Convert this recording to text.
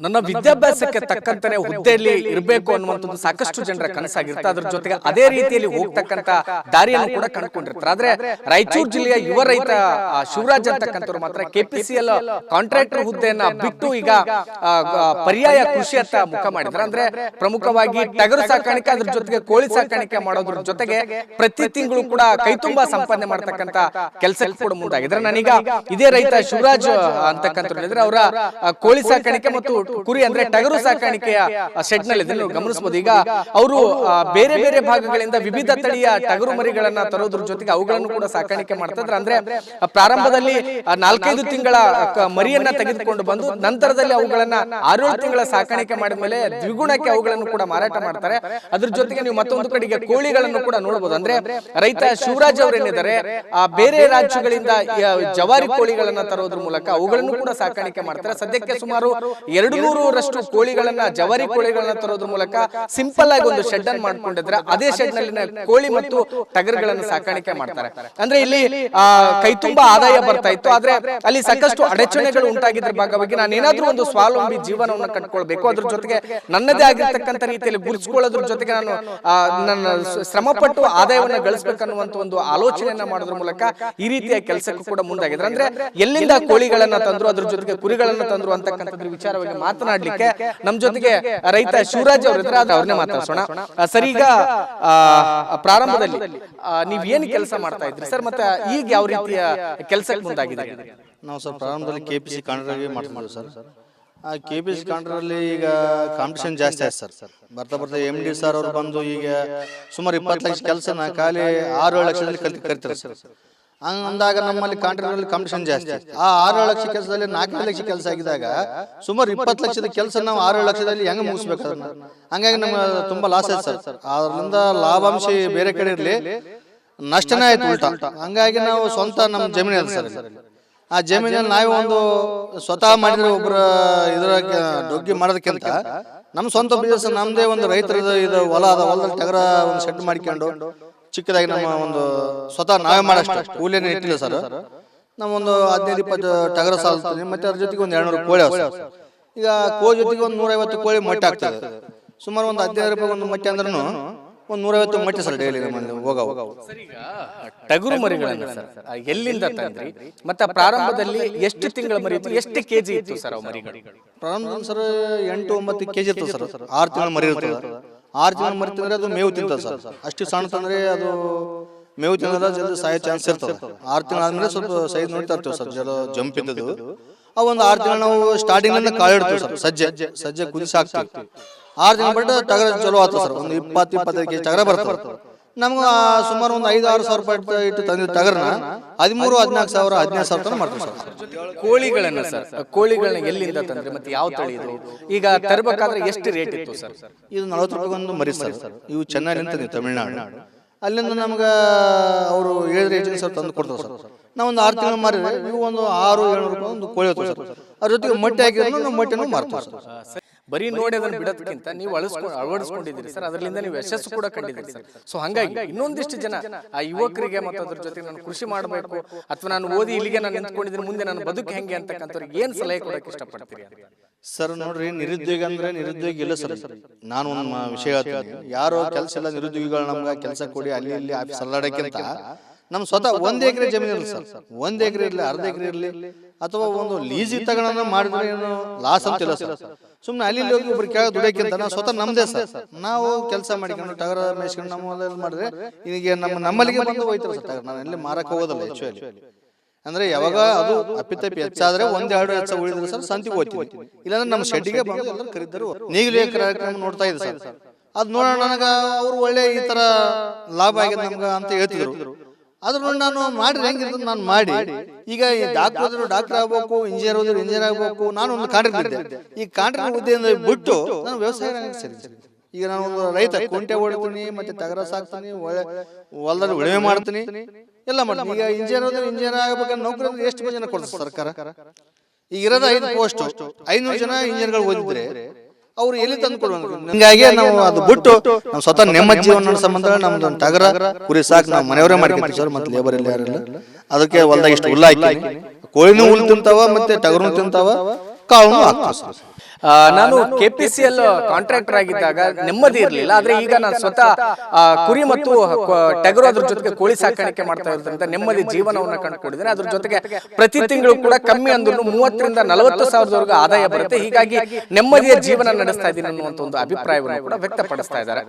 ನನ್ನ ವಿದ್ಯಾಭ್ಯಾಸಕ್ಕೆ ತಕ್ಕಂತಾನೆ ಹುದ್ದೆಯಲ್ಲಿ ಇರಬೇಕು ಅನ್ನುವಂಥದ್ದು ಸಾಕಷ್ಟು ಜನರ ಕನಸಾಗಿರುತ್ತೆ. ಅದ್ರ ಜೊತೆಗೆ ಅದೇ ರೀತಿಯಲ್ಲಿ ಹೋಗ್ತಕ್ಕಂತ ದಾರಿಯನ್ನು ಕೂಡ ಕಂಡುಕೊಂಡಿರ್ತಾರೆ ಆದ್ರೆ ರಾಯಚೂರು ಜಿಲ್ಲೆಯ ಯುವ ರೈತ ಶಿವರಾಜ್ ಅಂತಕ್ಕಂಥವ್ರು ಮಾತ್ರ ಕೆಪಿಸಿಎಲ್ ಕಾಂಟ್ರಾಕ್ಟರ್ ಹುದ್ದೆಯನ್ನ ಬಿಟ್ಟು ಈಗ ಪರ್ಯಾಯ ಕೃಷಿ ಕೃಷಿಯತ್ತ ಮುಖ ಮಾಡಿದ್ದಾರೆ ಅಂದ್ರೆ ಪ್ರಮುಖವಾಗಿ ಟಗರು ಸಾಕಾಣಿಕೆ ಅದ್ರ ಜೊತೆಗೆ ಕೋಳಿ ಸಾಕಾಣಿಕೆ ಮಾಡೋದ್ರ ಜೊತೆಗೆ ಪ್ರತಿ ತಿಂಗಳು ಕೂಡ ಕೈತುಂಬಾ ಸಂಪಾದನೆ ಮಾಡ್ತಕ್ಕಂತ ಕೆಲಸಕ್ಕೆ ಕೂಡ ಮುಂದಾಗಿದ್ರೆ ನಾನೀಗ ಇದೇ ರೈತ ಶಿವರಾಜ್ ಹೇಳಿದ್ರೆ ಅವರ ಕೋಳಿ ಸಾಕಾಣಿಕೆ ಮತ್ತು ಕುರಿ ಅಂದ್ರೆ ಟಗರು ಸಾಕಾಣಿಕೆಯ ಶೆಡ್ನಲ್ಲಿ ಗಮನಿಸಬಹುದು. ಈಗ ಅವರು ಬೇರೆ ಬೇರೆ ಭಾಗಗಳಿಂದ ವಿವಿಧ ತಳಿಯ ಟಗರು ಮರಿಗಳನ್ನ ತರೋದ್ರ ಜೊತೆಗೆ ಅವುಗಳನ್ನು ಕೂಡ ಸಾಕಾಣಿಕೆ ಮಾಡ್ತಾ ಇದ್ರು ಅಂದ್ರೆ ಪ್ರಾರಂಭದಲ್ಲಿ ನಾಲ್ಕೈದು ತಿಂಗಳ ಮರಿಯನ್ನ ತೆಗೆದುಕೊಂಡು ಬಂದು ನಂತರದಲ್ಲಿ ಅವುಗಳನ್ನ ಆರೇಳು ತಿಂಗಳ ಸಾಕಾಣಿಕೆ ಮಾಡಿದ ಮೇಲೆ ದ್ವಿಗುಣಕ್ಕೆ ಅವುಗಳನ್ನು ಕೂಡ ಮಾರಾಟ ಮಾಡ್ತಾರೆ. ಅದ್ರ ಜೊತೆಗೆ ನೀವು ಮತ್ತೊಂದು ಕಡೆಗೆ ಕೋಳಿಗಳನ್ನು ಕೂಡ ನೋಡಬಹುದು. ಅಂದ್ರೆ ರೈತ ಶಿವರಾಜ್ ಅವರೇನಿದ್ದಾರೆ ಆ ಬೇರೆ ರಾಜ್ಯಗಳಿಂದ ಜವಾರಿ ಕೋಳಿಗಳನ್ನ ತರೋದ್ರ ಮೂಲಕ ಅವುಗಳನ್ನು ಕೂಡ ಸಾಕಾಣಿಕೆ ಮಾಡ್ತಾರೆ ಸದ್ಯಕ್ಕೆ ಸುಮಾರು ಎರಡು ನೂರರಷ್ಟು ಕೋಳಿಗಳನ್ನ, ಜವರಿ ಕೋಳಿಗಳನ್ನ ತರೋದ್ರ ಮೂಲಕ ಸಿಂಪಲ್ ಆಗಿ ಒಂದು ಶೆಡ್ ಅನ್ನು ಮಾಡ್ಕೊಂಡಿದ್ರೆ ಅದೇ ಶೆಡ್ ನಲ್ಲಿನ ಕೋಳಿ ಮತ್ತು ಟಗರ್ಗಳನ್ನು ಸಾಕಾಣಿಕೆ ಮಾಡ್ತಾರೆ. ಅಂದ್ರೆ ಇಲ್ಲಿ ಕೈ ತುಂಬಾ ಆದಾಯ ಬರ್ತಾ ಇತ್ತು. ಆದ್ರೆ ಅಲ್ಲಿ ಸಾಕಷ್ಟು ಅಡಚಣೆಗಳು ಉಂಟಾಗಿದ್ರ ಭಾಗವಾಗಿ ನಾನು ಏನಾದ್ರೂ ಒಂದು ಸ್ವಾವಲಂಬಿ ಜೀವನವನ್ನು ಕಟ್ಕೊಳ್ಬೇಕು. ಅದ್ರ ಜೊತೆಗೆ ನನ್ನದೇ ಆಗಿರ್ತಕ್ಕಂಥ ರೀತಿಯಲ್ಲಿ ಗುರುತಿಸ್ಕೊಳ್ಳೋದ್ರ ಜೊತೆಗೆ ನಾನು ನನ್ನ ಶ್ರಮಪಟ್ಟು ಆದಾಯವನ್ನ ಗಳಿಸ್ಬೇಕನ್ನುವಂತ ಒಂದು ಆಲೋಚನೆಯನ್ನ ಮಾಡೋದ್ರ ಮೂಲಕ ಈ ರೀತಿಯ ಕೆಲಸಕ್ಕೂ ಕೂಡ ಮುಂದಾಗಿದ್ರೆ. ಅಂದ್ರೆ ಎಲ್ಲಿಂದ ಕೋಳಿಗಳನ್ನ ತಂದ್ರು, ಅದ್ರ ಜೊತೆಗೆ ಕುರಿಗಳನ್ನ ತಂದ್ರು ಅಂತಕ್ಕಂಥದ್ರ ವಿಚಾರವಾಗಿ ಮಾತನಾಡ್ಲಿಕ್ಕೆ ನಮ್ ಜೊತೆಗೆ ರೈತ ಶಿವರಾಜ್ ಅವ್ರ ಇದ್ರೆ ಅವ್ರನ್ನೇ ಮಾತಾಡ್ಸೋಣ. ಆ, ಸರ್ ಈಗ ಪ್ರಾರಂಭದಲ್ಲಿ ನೀವ್ ಏನ್ ಕೆಲಸ ಮಾಡ್ತಾ ಇದ್ರಿ? ಸರ್ ಮತ್ತೆ ಈಗ ಯಾವ ರೀತಿಯ ಕೆಲಸಕ್ಕೆ ಮುಂದಾಗಿದೆ ನಾವು ಸರ್ ಪ್ರಾರಂಭದಲ್ಲಿ ಕೆ ಪಿ ಸಿ ಕಾಂಟ್ರಾಗಿ ಮಾಡ್ತಿದ್ವಿ ಸರ್. ಆ ಕೆ ಪಿ ಸಿ ಕಾಂಟ್ರಲ್ಲಿ ಈಗ ಕಾಂಪಿಟೇಷನ್ ಜಾಸ್ತಿ ಆಯ್ತು ಸರ್. ಸರ್ ಬರ್ತಾ ಬರ್ತಾ ಎಂ ಡಿ ಸರ್ ಅವ್ರು ಬಂದು ಈಗ ಸುಮಾರು ಇಪ್ಪತ್ತು ಲಕ್ಷ ಕೆಲಸನ ಖಾಲಿ ಆರು ಏಳು ಲಕ್ಷದಲ್ಲಿ ಕಲಿತು ಕರಿತಾರೆ ಸರ್. ಹಂಗ್ ಅಂದಾಗ ನಮ್ಮಲ್ಲಿ ಕಾಂಟ್ರಾಕ್ಟಲ್ಲಿ ಕಮಿಷನ್ ಜಾಸ್ತಿ. ಆ ಆರು ಲಕ್ಷ ಕೆಲಸದಲ್ಲಿ ನಾಲ್ಕೈದು ಲಕ್ಷ ಕೆಲಸ ಆಗಿದಾಗ ಸುಮಾರು ಇಪ್ಪತ್ತು ಲಕ್ಷದ ಕೆಲಸ ನಾವು ಆರು ಲಕ್ಷದಲ್ಲಿ ಹೆಂಗೆ ಮುಗಿಸ್ಬೇಕು ಅದನ್ನ? ಹಂಗಾಗಿ ನಮ್ಗೆ ತುಂಬಾ ಲಾಸ್ ಆಯ್ತು ಸರ್. ಅದರಿಂದ ಲಾಭಾಂಶ ಬೇರೆ ಕಡೆ ಇರಲಿ. ನಷ್ಟನೇ ಆಯ್ತು ಉಲ್ಟಾ. ಹಂಗಾಗಿ ನಾವು ಸ್ವಂತ ನಮ್ಮ ಜಮೀನು ಸರ್ ಆ ಜಮೀನಲ್ಲಿ ನಾವೇ ಒಂದು ಸ್ವತಃ ಮಾಡಿದ್ರೆ ಒಬ್ಬರ ಇದರ ಡೊಗ್ಗಿ ಮಾಡೋದಕ್ಕಿಂತ ನಮ್ಮ ಸ್ವಂತ ಬಿಸ್ನೆಸ್ ನಮ್ಮದೇ ಒಂದು ರೈತರದ ಇದು ಹೊಲ ಅದ. ಹೊಲದಲ್ಲಿ ಟಗರ ಒಂದು ಸೆಟ್ ಮಾಡ್ಕೊಂಡು ಚಿಕ್ಕದಾಗಿ ನಮ್ಮ ಒಂದು ಸ್ವತಃ ನಾವೇ ಮಾಡಷ್ಟು ಕೂಲಿಯನ್ನು ಇಟ್ಟಿಲ್ಲ ಸರ್. ನಮ್ಮೊಂದು ಒಂದು ಹದಿನೈದು ಇಪ್ಪತ್ತು ಟಗರ ಸಾಲ್ತೀನಿ ಮತ್ತೆ ಅದ್ರ ಜೊತೆಗೆ ಒಂದು ಎರಡ್ನೂರು ಕೋಳಿ ಈಗ ಕೋಳಿ ಜೊತೆಗೆ ಒಂದು ನೂರೈವತ್ತು ಕೋಳಿ ಮೊಟ್ಟೆ ಆಗ್ತದೆ. ಸುಮಾರು ಒಂದು ಹದಿನೈದು ರೂಪಾಯಿ ಒಂದು ಮೊಟ್ಟೆ ಅಂದ್ರೂ ಒಂದು ನೂರೈವತ್ತು ಮೊಟ್ಟೆ ಸರ್ ಡೈಲಿ ನಮ್ಮಲ್ಲಿ ಹೋಗವು. ಈಗ ಟಗರು ಮರಿಗಳನ್ನ ಸರ್. ಎಲ್ಲಿಂದ ತಂದ್ರಿ? ಮತ್ತೆ ಪ್ರಾರಂಭದಲ್ಲಿ ಎಷ್ಟು ತಿಂಗಳ ಮರಿ ಇತ್ತು? ಎಷ್ಟು ಕೆಜಿ ಇತ್ತು ಸರ್ ಅವು ಮರಿಗಳು? ಪ್ರಾರಂಭದಲ್ಲಿ ಸರ್ ಎಂಟು ಒಂಬತ್ತು ಕೆಜಿ ಇತ್ತು ಸರ್. ಆರು ತಿಂಗಳು ಮರಿ ಇರ್ತದೆ. ಆರು ತಿಂಗಳ ಮರಿ ತಿಂದ್ರೆ ಅದು ಮೇವು ತಿಂತದೆ ಸರ್. ಅಷ್ಟು ಸಣ್ಣ ತಂದ್ರೆ ಅದು ಮೇವು ತಿನ್ನೋದ ಜಲ್ದಿ ಸಾಯೋ ಚಾನ್ಸ್ ಇರ್ತದೆ. ಆರು ತಿಂಗಳಾದ್ಮೇಲೆ ಸ್ವಲ್ಪ ಸೈಜ್ ನೋಡ್ತಾ ಇರ್ತೇವೆ ಸರ್ ಜಲ ಜಂಪ್ ಇದ್ದದು ಆ ಒಂದು ಆರು ತಿಂಗಳು ನಾವು ಸ್ಟಾರ್ಟಿಂಗ್ ಕಾಳಿಡ್ತೇವೆ ಸರ್ ಸಜ್ಜೆ ಸಜ್ಜೆ ಕುದಿಸಿ ಹಾಕ್ತೀವಿ ಆರು ತಿಂಗಳ ಬಿಟ್ಟು ಟಗರ ಚಲೋ ಆಗ್ತದೆ ಸರ್ ಒಂದು ಇಪ್ಪತ್ತು ಇಪ್ಪತ್ತೈದು ಕೆಜಿ ಟಗರ ಬರ್ತದೆ ನಮ್ಗೆ ಸುಮಾರು ಒಂದು ಐದು ಆರು ಸಾವಿರ ರೂಪಾಯಿ ಇಟ್ಟು- ತಂದಿದ್ದ ಟಗರ್ನ ಹದಿಮೂರು ಹದಿನಾಲ್ಕು ಸಾವಿರ ಹದಿನೈದು ಸಾವಿರ ತನಕ ಮಾಡ್ತೀವಿ ಸರ್. ಕೋಳಿಗಳನ್ನ ಸರ್ ಕೋಳಿಗಳನ್ನ ಎಲ್ಲಿಂದ ತಂದ್ರೆ? ಮತ್ತೆ ಯಾವ ತಳಿ ಇದು? ಈಗ ತರಬೇಕಾದ್ರೆ ಎಷ್ಟು ರೇಟ್ ಇತ್ತು ಸರ್? ಇದು ನಲವತ್ತು ರೂಪಾಯಿ ಒಂದು ಮರಿ ಸರ್. ಇವು ಚೆನ್ನೈಲಿಂದ ನೀವು ತಮಿಳ್ನಾಡು. ಅಲ್ಲಿಂದ ನಮ್ಗೆ ಅವರು ಹೇಳಿದ್ರೆ ಏಜೆನ್ಸಿ ಅವ್ರು ತಂದು ಕೊಡ್ತಾರೆ ಸರ್. ನಾವು ಒಂದು ಆರು ತಿಂಗಳು ಮಾರಿದ್ರೆ ಇವು ಒಂದು ಆರು ಏಳ್ನೂರು ರೂಪಾಯಿ ಒಂದು ಕೋಳಿ ಹೋಗ್ತದೆ ಸರ್. ಅದ್ರ ಜೊತೆಗೆ ಮೊಟ್ಟೆ ಹಾಕಿದ್ರು ನಾವು ಮೊಟ್ಟೆನೂ ಮಾರ್ತೀವಿ ಸರ್. ಸರ್, ಬರೀ ನೋಡಿ ಅದನ್ನ ಬಿಡೋದಕ್ಕಿಂತ ನೀವು ಅಳಿಸ್ಕೊಂಡು ಅಳವಡಿಸ್ಕೊಂಡಿದ್ದೀರಿ ಸರ್. ಅದರಿಂದ ನೀವು ಯಶಸ್ಸು ಕೂಡ ಕಂಡಿದ್ದೀರಿ ಸರ್. ಸೊ ಹಂಗಾಗಿ ಇನ್ನೊಂದಿಷ್ಟು ಜನ ಆ ಯುವಕರಿಗೆ ಮತ್ತು ಅದ್ರ ಜೊತೆ ನಾನು ಕೃಷಿ ಮಾಡಬೇಕು ಅಥವಾ ನಾನು ಓದಿ ಇಲ್ಲಿಗೆ ನಾನು ನಿಂತ್ಕೊಂಡಿದ್ದೀನಿ ಮುಂದೆ ನಾನು ಬದುಕು ಹೆಂಗೆ ಅಂತಕ್ಕಂಥವ್ರಿಗೆ ಏನು ಸಲಹೆ ಕೊಡಕ್ಕೆ ಇಷ್ಟಪಡ್ತೀರಿ ಅಂತ? ಸರ್ ನೋಡ್ರಿ ನಿರುದ್ಯೋಗ ಅಂದ್ರೆ ನಿರುದ್ಯೋಗ ಇಲ್ಲ ಸರ್. ನಾನು ಒಂದು ವಿಷಯ ಹೇಳ್ತೀನಿ. ಯಾರು ಕೆಲಸ ಇಲ್ಲ ನಿರುದ್ಯೋಗಿಗಳು ನಮ್ಗೆ ಕೆಲಸ ಕೊಡಿ ಅಲ್ಲಿ ಇಲ್ಲಿ ಆಫೀಸ್ ಅಲ್ಲಾಡಕ್ಕಿಂತ ನಮ್ ಸ್ವತಃ ಒಂದ್ ಎಕರೆ ಜಮೀನು ಇರಲಿ ಸರ್. ಒಂದ್ ಎಕರೆ ಇರಲಿ ಅರ್ಧ ಎಕರೆ ಇರಲಿ ಅಥವಾ ಒಂದು ಲೀಸಿಗೆ ತಗೊಂಡ ಮಾಡಿದ್ರೆ ಏನು ಲಾಸ್ ಅಂತಿಲ್ಲ ಸರ್. ಸುಮ್ಮನೆ ಅಲ್ಲಿ ಹೋಗಿ ಒಬ್ರು ಕೆಳಗೆ ದುಡಿಯಕ್ಕಿಂತ ನಾವು ಸ್ವತಃ ನಮ್ದೇ ಸರ್. ನಾವು ಕೆಲಸ ಮಾಡ್ಕೊಂಡು ಟಗರ ಮೇಸ್ಕೊಂಡು ನಮ್ಮ ಮಾಡಿದ್ರೆ ಈಗ ನಮ್ಮ ನಮ್ಮಲ್ಲಿಗೆ ಬಂದು ಹೋಯ್ತಾರೆ ಸರ್ ಟಗರ್ ನಾನು ಎಲ್ಲಿ ಮಾರಕ್ಕೆ ಹೋಗೋದಲ್ಲ ಆಕ್ಚುಲಿ ಅಂದ್ರೆ ಯಾವಾಗ ಅದು ಅಪ್ಪಿತಪ್ಪಿ ಹೆಚ್ಚಾದ್ರೆ ಒಂದ್ ಎರಡು ಹೆಚ್ಚ ಉಳಿದ್ರೆ ಸರ್ ಸಂತಿ ಹೋಗ್ತೀವಿ ಇಲ್ಲಾಂದ್ರೆ ನಮ್ಮ ಶೆಡ್ಗೆ ಬಂದು ಎಲ್ಲರೂ ಕರೀತಾರೆ ನೀಗಲೇ ಕಾರ್ಯಕ್ರಮ ನೋಡ್ತಾ ಇದೆ ಸರ್ ಅದ್ ನೋಡೋಣ ನನಗ ಅವ್ರು ಒಳ್ಳೆ ಈ ತರ ಲಾಭ ಆಗಿದೆ ನಮ್ಗ ಅಂತ ಹೇಳ್ತಿದ್ರು ನೋಡಿ ನಾನು ಮಾಡಿ ಹೆಂಗಿರ್ತದೆ ನಾನು ಮಾಡಿ ಈಗ ಡಾಕ್ಟರ್ ಹೋದ್ರು ಡಾಕ್ಟರ್ ಆಗ್ಬೇಕು ಇಂಜಿನಿಯರ್ ಹೋದ್ರು ಇಂಜಿನಿಯರ್ ಆಗ್ಬೇಕು ನಾನು ಒಂದು ಕಾಂಟ್ರಾಕ್ಟ್ ಇದ್ದೆ ಈ ಕಾಂಟ್ರಾಕ್ಟ್ ಹುದ್ದೆಯಿಂದ ಬಿಟ್ಟು ನಾನು ವ್ಯವಸಾಯ ಸರಿ ಈಗ ನಾನು ಒಂದು ರೈತ ಕುಂಟೆ ಹೊಡಿತೀನಿ ಮತ್ತೆ ತಗರ ಸಾಕ್ತೀನಿ ಒಳ್ಳೆ ಹೊಲದಲ್ಲಿ ಉಳುಮೆ ಮಾಡ್ತೀನಿ. ಎಲ್ಲ ಮಾಡ್ತೀನಿ. ಈಗ ಇಂಜಿನಿಯರ್ ಹೋದ್ರೆ ಇಂಜಿನಿಯರ್ ಆಗ್ಬೇಕಂದ್ರೆ ನೌಕರಿ ಎಷ್ಟು ಜನ ಕೊಡ್ತಾರೆ ಸರ್ಕಾರ? ಈಗ ಇರೋದು ಐದು ಪೋಸ್ಟ್. ಐನೂರು ಜನ ಇಂಜಿನಿಯರ್ಗಳು ಓದಿದ್ರೆ ಅವ್ರು ಎಲ್ಲಿ ತಂದು ಕೊಡುವಂಗ? ಹಿಂಗಾಗಿ ನಾವು ಅದು ಬಿಟ್ಟು ನಾವು ಸ್ವತಃ ನೆಮ್ಮದಿ ಜೀವನ ಸಂಬಂಧ ನಮ್ದು ಒಂದು ಟಗರ ಕುರಿ ಸಾಕು ನಾವು ಮನೆಯವರೇ ಮಾಡ್ಕೊಂತೀವಿ ಸರ್ ಮತ್ತೆ ಲೇಬರ್ ಇಲ್ಲ? ಯಾರಿಲ್ಲ ಅದಕ್ಕೆ ಹೊಲ್ದಾಗ ಇಷ್ಟು ಹುಲ್ಲ ಹಾಕಿ ಕೋಳಿನೂ ಹುಲ್ಲು ತಿಂತಾವ ಮತ್ತೆ ಟಗರ್ನು ತಿಂತಾವ? ನಾನು ಕೆ ಆ, ನಾನು ಕೆಪಿಸಿಎಲ್ ಕಾಂಟ್ರಾಕ್ಟರ್ ಆಗಿದ್ದಾಗ ನೆಮ್ಮದಿ ಇರಲಿಲ್ಲ. ಆದ್ರೆ ಈಗ ನಾನು ಸ್ವತಃ ಆ, ಕುರಿ ಮತ್ತು ಕ- ಟಗರು ಅದ್ರ ಜೊತೆಗೆ ಕೋಳಿ ಸಾಕಾಣಿಕೆ ಮಾಡ್ತಾ ಇರೋದ್ರಿಂದ ನೆಮ್ಮದಿ ಜೀವನವನ್ನ ಕಂಡುಕೊಂಡಿದ್ದೇನೆ ಅದ್ರ ಜೊತೆಗೆ ಪ್ರತಿ ತಿಂಗಳು ಕೂಡ ಕಮ್ಮಿ ಅಂದ್ರೂ ಮೂವತ್ತರಿಂದ ನಲವತ್ತು ಸಾವಿರದವರೆಗೂ ಆದಾಯ ಬರುತ್ತೆ. ಹೀಗಾಗಿ ನೆಮ್ಮದಿಯ ಜೀವನ ನಡೆಸ್ತಾ ಇದ್ದೀನಿ ಅನ್ನುವಂತ ಒಂದು ಅಭಿಪ್ರಾಯವನ್ನು ಕೂಡ ವ್ಯಕ್ತಪಡಿಸ್ತಾ ಇದ್ದಾರೆ.